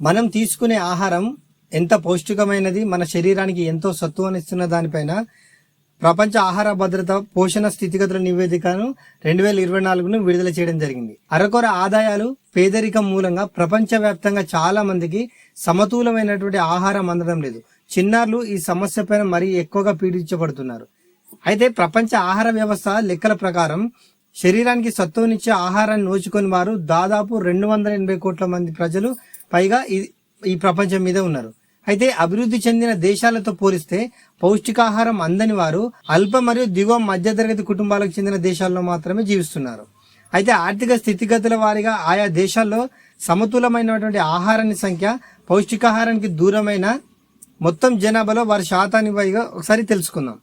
మనం తీసుకునే ఆహారం ఎంత పౌష్టికమైనది మన శరీరానికి ఎంతో సత్తువనిస్తున్న దానిపైన ప్రపంచ ఆహార భద్రత పోషణ స్థితిగతుల నివేదికను రెండు వేల ఇరవై నాలుగును విడుదల చేయడం జరిగింది. అరకొర ఆదాయాలు పేదరికం మూలంగా ప్రపంచవ్యాప్తంగా చాలా మందికి సమతూలమైనటువంటి ఆహారం అందడం లేదు. చిన్నారులు ఈ సమస్య పైన మరీ ఎక్కువగా పీడించబడుతున్నారు. అయితే ప్రపంచ ఆహార వ్యవస్థ లెక్కల ప్రకారం శరీరానికి సత్తువనిచ్చే ఆహారాన్ని నోచుకొని వారు దాదాపు రెండు వందల ఎనభై కోట్ల మంది ప్రజలు పైగా ఈ ఈ ప్రపంచం మీద ఉన్నారు. అయితే అభివృద్ధి చెందిన దేశాలతో పోలిస్తే పౌష్టికాహారం అందని వారు అల్ప మరియు దిగువ మధ్యతరగతి కుటుంబాలకు చెందిన దేశాల్లో మాత్రమే జీవిస్తున్నారు. అయితే ఆర్థిక స్థితిగతుల వారిగా ఆయా దేశాల్లో సమతులమైనటువంటి ఆహారాన్ని సంఖ్య పౌష్టికాహారానికి దూరమైన మొత్తం జనాభాలో వారి శాతాన్ని పైగా ఒకసారి తెలుసుకుందాం.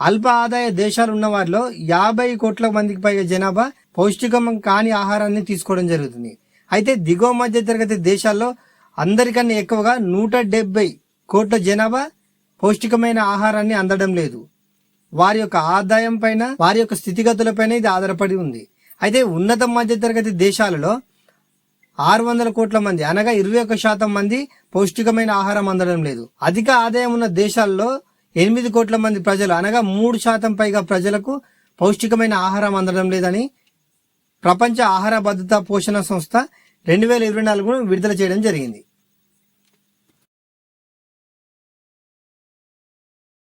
అల్ప ఆదాయ దేశాలు ఉన్న వారిలో యాభై కోట్ల మందికి పైగా జనాభా పౌష్టికం కాని ఆహారాన్ని తీసుకోవడం జరుగుతుంది. అయితే దిగువ మధ్య తరగతి దేశాల్లో అందరికన్నా ఎక్కువగా నూట డెబ్బై కోట్ల జనాభా పౌష్టికమైన ఆహారాన్ని అందడం లేదు. వారి యొక్క ఆదాయం పైన వారి యొక్క స్థితిగతులపైన ఇది ఆధారపడి ఉంది. అయితే ఉన్నత మధ్యతరగతి దేశాలలో ఆరు వందల కోట్ల మంది అనగా ఇరవై ఒక్క శాతం మంది పౌష్టికమైన ఆహారం అందడం లేదు. అధిక ఆదాయం ఉన్న దేశాల్లో ఎనిమిది కోట్ల మంది ప్రజలు అనగా మూడు శాతం పైగా ప్రజలకు పౌష్టికమైన ఆహారం అందడం లేదని ప్రపంచ ఆహార భద్రత పోషణ సంస్థ రెండు వేల ఇరవై నాలుగును విడుదల చేయడం జరిగింది.